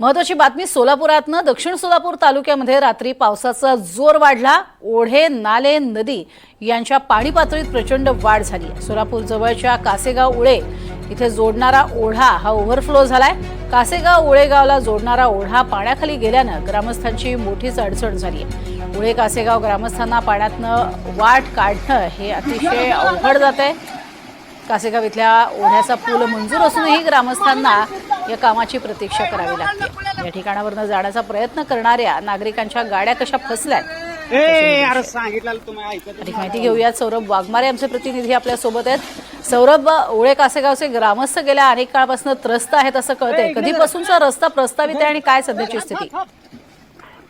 महत्वाची बातमी सोलापुरातनं दक्षिण सोलापूर तालुक्यामध्ये रात्री पावसाचा जोर वाढला. ओढे नाले नदी यांच्या पाणी पातळीत प्रचंड वाढ झाली. आहे सोलापूर जवळच्या कासेगाव उळे इथे जोडणारा ओढा हा ओव्हरफ्लो झालाय. कासेगाव उळेगावला जोडणारा ओढा पाण्याखाली गेल्यानं ग्रामस्थांची मोठीच अडचण झाली आहे. उळे कासेगाव ग्रामस्थांना पाण्यातनं वाट काढणं हे अतिशय अवघड जात आहे कासेगाव इथल्या ओढ्याचा पूल मंजूर असूनही ग्रामस्थांना या कामाची प्रतीक्षा करावी लागते. या ठिकाणावरनं जाण्याचा प्रयत्न करणाऱ्या नागरिकांच्या गाड्या कशा फसल्यात? ए अरे सांगितलं तुम्ही ऐकत अधिक माहिती घेऊयात. सौरभ वाघमारे आमचे प्रतिनिधी आपल्यासोबत आहेत. सौरभ ओळे कासेगावचे ग्रामस्थ गेल्या अनेक काळापासून त्रस्त आहेत असं कळतंय. कधीपासूनचा रस्ता प्रस्तावित आहे आणि काय सध्याची स्थिती?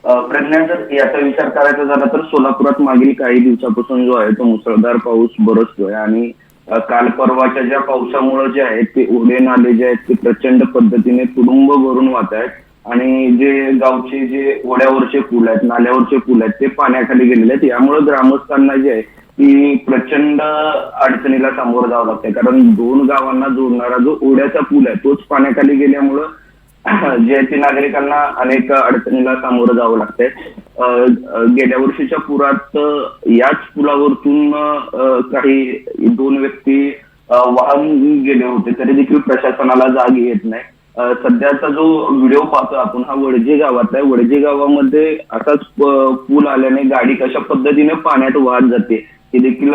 अ, प्रज्ञा जर याचा विचार करायचा झाला तर सोलापुरात मागील काही दिवसापासून जो आहे तो मुसळधार पाऊस बरसतोय आणि काल परवाच्या ज्या पावसामुळे जे आहेत ते ओढे नाले जे आहेत ते प्रचंड पद्धतीने तुडुंब भरून वाहत आहेत. आणि जे गावचे जे ओढ्यावरचे पूल आहेत नाल्यावरचे पूल आहेत ते पाण्याखाली गेलेले आहेत. यामुळे ग्रामस्थांना जे आहे ती प्रचंड अडचणीला सामोरं जावं लागतंय. कारण दोन गावांना जोडणारा जो ओढ्याचा पूल आहे तोच पाण्याखाली गेल्यामुळं जे आहे ते नागरिकांना अनेक अडचणीला सामोरं जावं लागतंय. गेल्या वर्षीच्या पुरात याच पुलावरतून काही दोन व्यक्ती वाहन वाहून गेले होते. तरी देखील प्रशासनाला जाग येत नाही. सध्याचा जो व्हिडिओ पाहतो आपण हा वडजे गावात आहे. वडजे गावामध्ये असाच पूल आल्याने गाडी कशा पद्धतीने पाण्यात वाहत जाते हे देखील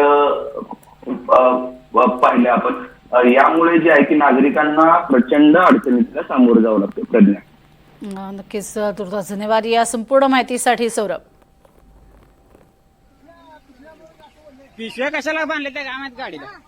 पाहिले आपण. यामुळे जे आहे की नागरिकांना प्रचंड अडचणीला सामोरं जावं लागतं प्रज्ञा. नक्कीच तुर्तास धन्यवाद. या संपूर्ण माहितीसाठी सौरभ. पिशव्या कशाला बांधले त्या गावात गाडीला?